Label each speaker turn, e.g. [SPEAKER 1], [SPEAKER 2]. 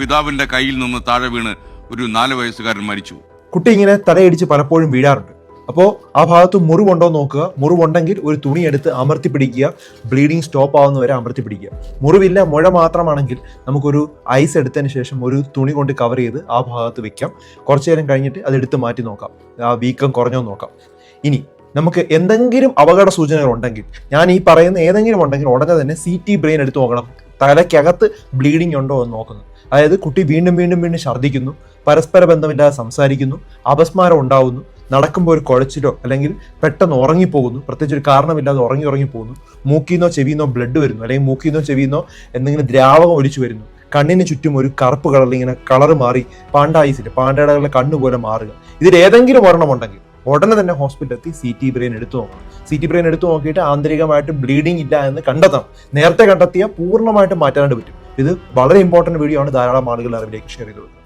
[SPEAKER 1] പിതാവിന്റെ കയ്യിൽ നിന്ന് താഴെ വീണ് ഒരു നാല് വയസ്സുകാരൻ മരിച്ചു.
[SPEAKER 2] കുട്ടി ഇങ്ങനെ തലയടിച്ച് പലപ്പോഴും വീഴാറുണ്ട്. അപ്പോൾ ആ ഭാഗത്ത് മുറിവുണ്ടോ നോക്കുക. മുറിവുണ്ടെങ്കിൽ ഒരു തുണി എടുത്ത് അമർത്തി പിടിക്കുക. ബ്ലീഡിങ് സ്റ്റോപ്പ് ആവുന്ന വരെ അമർത്തി പിടിക്കുക. മുറിവില്ല മുഴ മാത്രമാണെങ്കിൽ നമുക്കൊരു ഐസ് എടുത്തതിന് ശേഷം ഒരു തുണി കൊണ്ട് കവർ ചെയ്ത് ആ ഭാഗത്ത് വെക്കാം. കുറച്ചു നേരം കഴിഞ്ഞിട്ട് അത് എടുത്ത് മാറ്റി നോക്കാം. ആ വീക്കം കുറഞ്ഞോ നോക്കാം. ഇനി നമുക്ക് എന്തെങ്കിലും അപകട സൂചനകൾ ഉണ്ടെങ്കിൽ ഞാൻ ഈ പറയുന്ന ഏതെങ്കിലും ഉണ്ടെങ്കിൽ ഉടനെ തന്നെ സി ടി ബ്രെയിൻ എടുത്ത് നോക്കണം. തലയ്ക്കകത്ത് ബ്ലീഡിംഗ് ഉണ്ടോ എന്ന് നോക്കുന്നു. അതായത് കുട്ടി വീണ്ടും വീണ്ടും വീണ്ടും ഛർദ്ദിക്കുന്നു പരസ്പര ബന്ധമില്ലാതെ സംസാരിക്കുന്നു അപസ്മാരം ഉണ്ടാവുന്നു നടക്കുമ്പോൾ ഒരു കുഴച്ചിലോ അല്ലെങ്കിൽ പെട്ടെന്ന് ഉറങ്ങിപ്പോകുന്നു പ്രത്യേകിച്ച് ഒരു കാരണമില്ലാതെ ഉറങ്ങി ഉറങ്ങി പോകുന്നു മൂക്കിന്നോ ചെവിന്നോ ബ്ലഡ് വരുന്നു അല്ലെങ്കിൽ മൂക്കിന്നോ ചെവിന്നോ എന്തെങ്കിലും ദ്രാവകം ഒലിച്ചു വരുന്നു കണ്ണിന് ചുറ്റും ഒരു കറുപ്പ് കളർ ഇങ്ങനെ കളർ മാറി പാണ്ടായിസിന് പാണ്ടയുടെ കണ്ണ് പോലെ മാറുക. ഇതിൽ ഏതെങ്കിലും ഒരെണ്ണം ഉണ്ടെങ്കിൽ ഉടനെ തന്നെ ഹോസ്പിറ്റലിൽ എത്തി സി ടി ബ്രെയിൻ എടുത്തു നോക്കണം. സി ടി ബ്രെയിൻ എടുത്തു നോക്കിയിട്ട് ആന്തരികമായിട്ട് ബ്ലീഡിംഗ് ഇല്ല എന്ന് കണ്ടെത്തണം. നേരത്തെ കണ്ടെത്തിയാൽ പൂർണമായിട്ട് മാറ്റാനായിട്ട് പറ്റും. ഇത് വളരെ ഇമ്പോർട്ടന്റ് വീഡിയോ ആണ് ധാരാളം ആളുകൾ അറിവിലേക്ക് ഷെയർ ചെയ്തത്